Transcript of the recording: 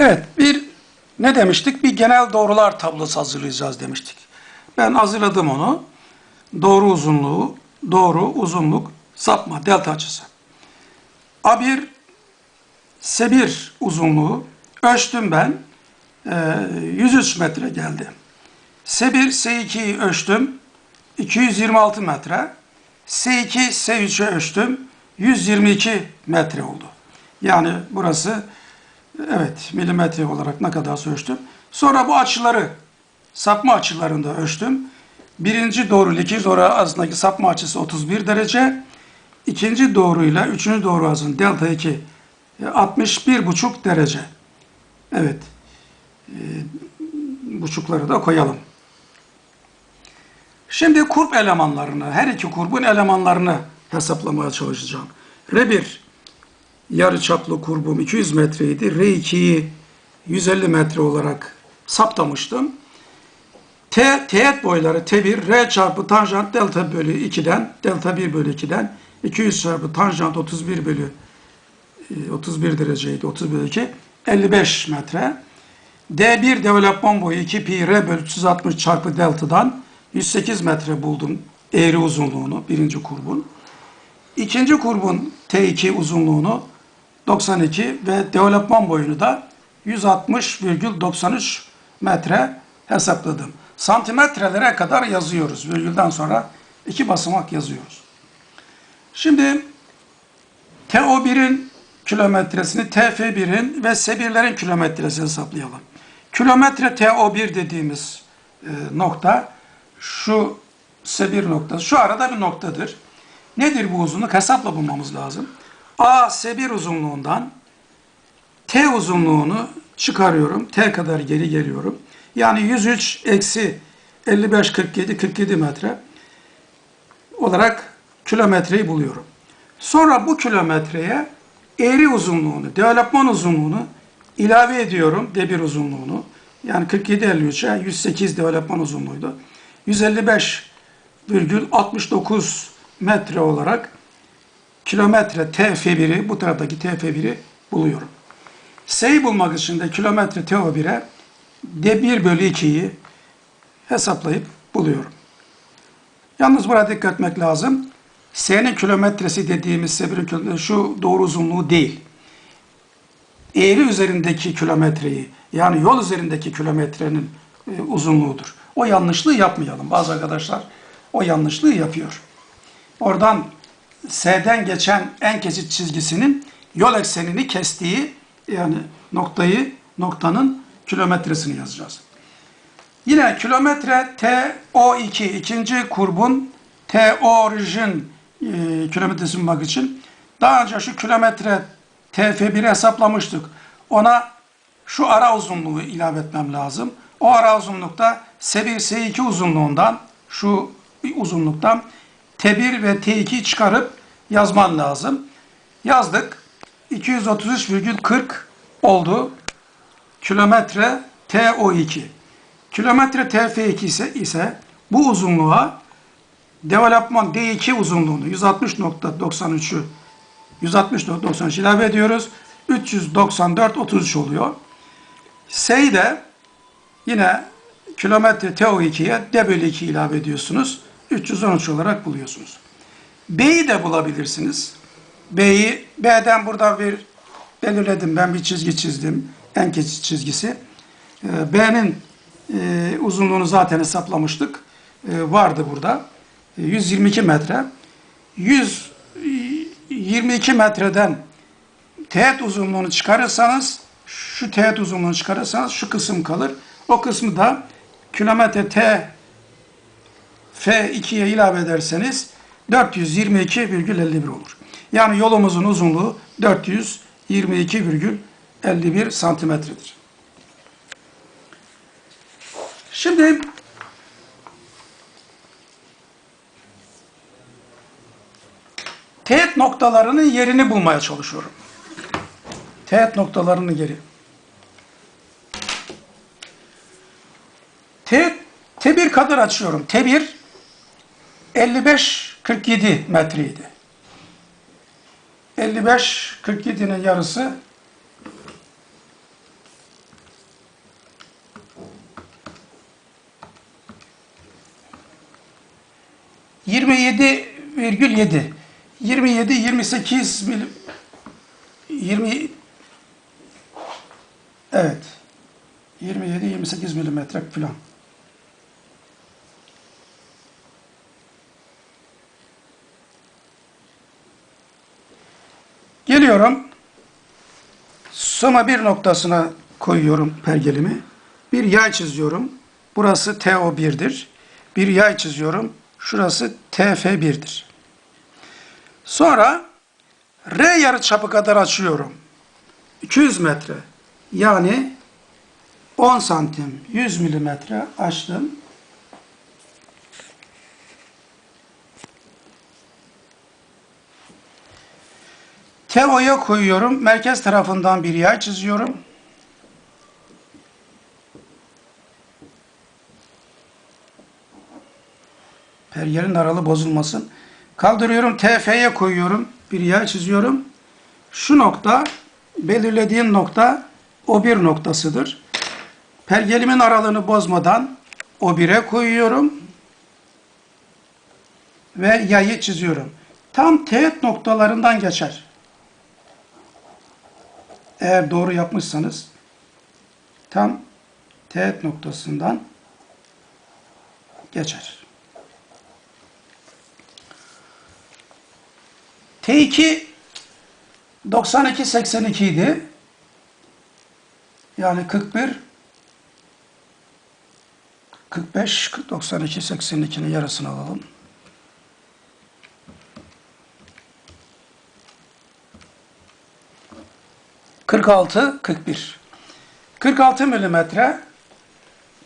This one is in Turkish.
Evet, bir ne demiştik? Bir genel doğrular tablosu hazırlayacağız demiştik. Ben hazırladım onu. Doğru uzunluğu, doğru uzunluk, sapma, delta açısı. A1, S1 uzunluğu ölçtüm ben. Ee, 103 metre geldi. S1, S2'yi ölçtüm. 226 metre. S2, S3'ü ölçtüm. 122 metre oldu. Yani burası evet milimetre olarak ne kadar ölçtüm. Sonra bu açıları sapma açılarını da ölçtüm. Birinci doğru ile ikinci doğru arasındaki sapma açısı 31 derece. İkinci doğruyla üçüncü doğru arasının delta 2 e, 61,5 derece. Evet. E, buçukları da koyalım. Şimdi kurp elemanlarını, her iki kurbun elemanlarını hesaplamaya çalışacağım. R1 yarıçaplı kurbum 200 metreydi. R2'yi 150 metre olarak saptamıştım. T, teğet boyları T1, R çarpı tanjant delta bölü 2'den, delta 1 bölü 2'den 200 çarpı tanjant 31 bölü e, 31 dereceydi, 30 bölü 2, 55 metre. D1 developman boyu 2 pi R bölü 360 çarpı delta'dan 108 metre buldum eğri uzunluğunu birinci kurbun. İkinci kurbun T2 uzunluğunu 92 ve developman boyunu da 160,93 metre hesapladım. Santimetrelere kadar yazıyoruz. Virgülden sonra iki basamak yazıyoruz. Şimdi TO1'in kilometresini, TF1'in ve S1'lerin kilometresini hesaplayalım. Kilometre TO1 dediğimiz e, nokta şu S1 noktası, şu arada bir noktadır. Nedir bu uzunluk? Hesapla bulmamız lazım. A S1 uzunluğundan T uzunluğunu çıkarıyorum. T kadar geri geliyorum. Yani 103 eksi 55 47 47 metre olarak kilometreyi buluyorum. Sonra bu kilometreye eğri uzunluğunu, developman uzunluğunu ilave ediyorum. D1 uzunluğunu. Yani 47 53'e 108 developman uzunluğuydu. 155,69 metre olarak kilometre TF1'i bu taraftaki TF1'i buluyorum. S'yi bulmak için de kilometre TO1'e D1 bölü 2'yi hesaplayıp buluyorum. Yalnız burada dikkat etmek lazım. S'nin kilometresi dediğimiz S1'in kilometresi şu doğru uzunluğu değil. Eğri üzerindeki kilometreyi yani yol üzerindeki kilometrenin e, uzunluğudur. O yanlışlığı yapmayalım. Bazı arkadaşlar o yanlışlığı yapıyor. Oradan S'den geçen en kesit çizgisinin yol eksenini kestiği yani noktayı noktanın kilometresini yazacağız. Yine kilometre TO2 ikinci kurbun TO orijin e, kilometresini bulmak için daha önce şu kilometre TF1'i hesaplamıştık. Ona şu ara uzunluğu ilave etmem lazım. O ara uzunlukta S1, S2 uzunluğundan şu uzunluktan T1 ve T2'yi çıkarıp yazman lazım. Yazdık. 233,40 oldu. Kilometre TO2. Kilometre TF2 ise, ise bu uzunluğa developman D2 uzunluğunu 160.93'ü 160.93 ilave ediyoruz. 394.33 oluyor. S'yi de yine kilometre TO2'ye D bölü 2 ilave ediyorsunuz. 313 olarak buluyorsunuz. B'yi de bulabilirsiniz. B'yi B'den burada bir belirledim. Ben bir çizgi çizdim. En kesit çizgisi. Ee, B'nin e, uzunluğunu zaten hesaplamıştık. E, vardı burada. E, 122 metre. 122 metreden teğet uzunluğunu çıkarırsanız şu teğet uzunluğunu çıkarırsanız şu kısım kalır. O kısmı da kilometre T F2'ye ilave ederseniz 422,51 olur. Yani yolumuzun uzunluğu 422,51 santimetredir. Şimdi teğet noktalarının yerini bulmaya çalışıyorum. Teğet noktalarının yeri. T, T1 kadar açıyorum. T1 55-47 metreydi. 55-47'nin yarısı 27,7 27 28 milim 20 Evet. 27 28 milimetre falan. Geliyorum. Soma bir noktasına koyuyorum pergelimi. Bir yay çiziyorum. Burası TO1'dir. Bir yay çiziyorum. Şurası TF1'dir. Sonra R yarıçapı kadar açıyorum. 200 metre. Yani 10 santim 100 milimetre açtım. TO'ya koyuyorum. Merkez tarafından bir yay çiziyorum. Pergelin aralı bozulmasın. Kaldırıyorum. TF'ye koyuyorum. Bir yay çiziyorum. Şu nokta belirlediğim nokta o bir noktasıdır. Pergelimin aralığını bozmadan o bire koyuyorum. Ve yayı çiziyorum. Tam teğet noktalarından geçer. Eğer doğru yapmışsanız tam teğet noktasından geçer. T2 92 82 idi. Yani 41 45 92 82'nin yarısını alalım. Kırk altı, kırk bir. 46 milimetre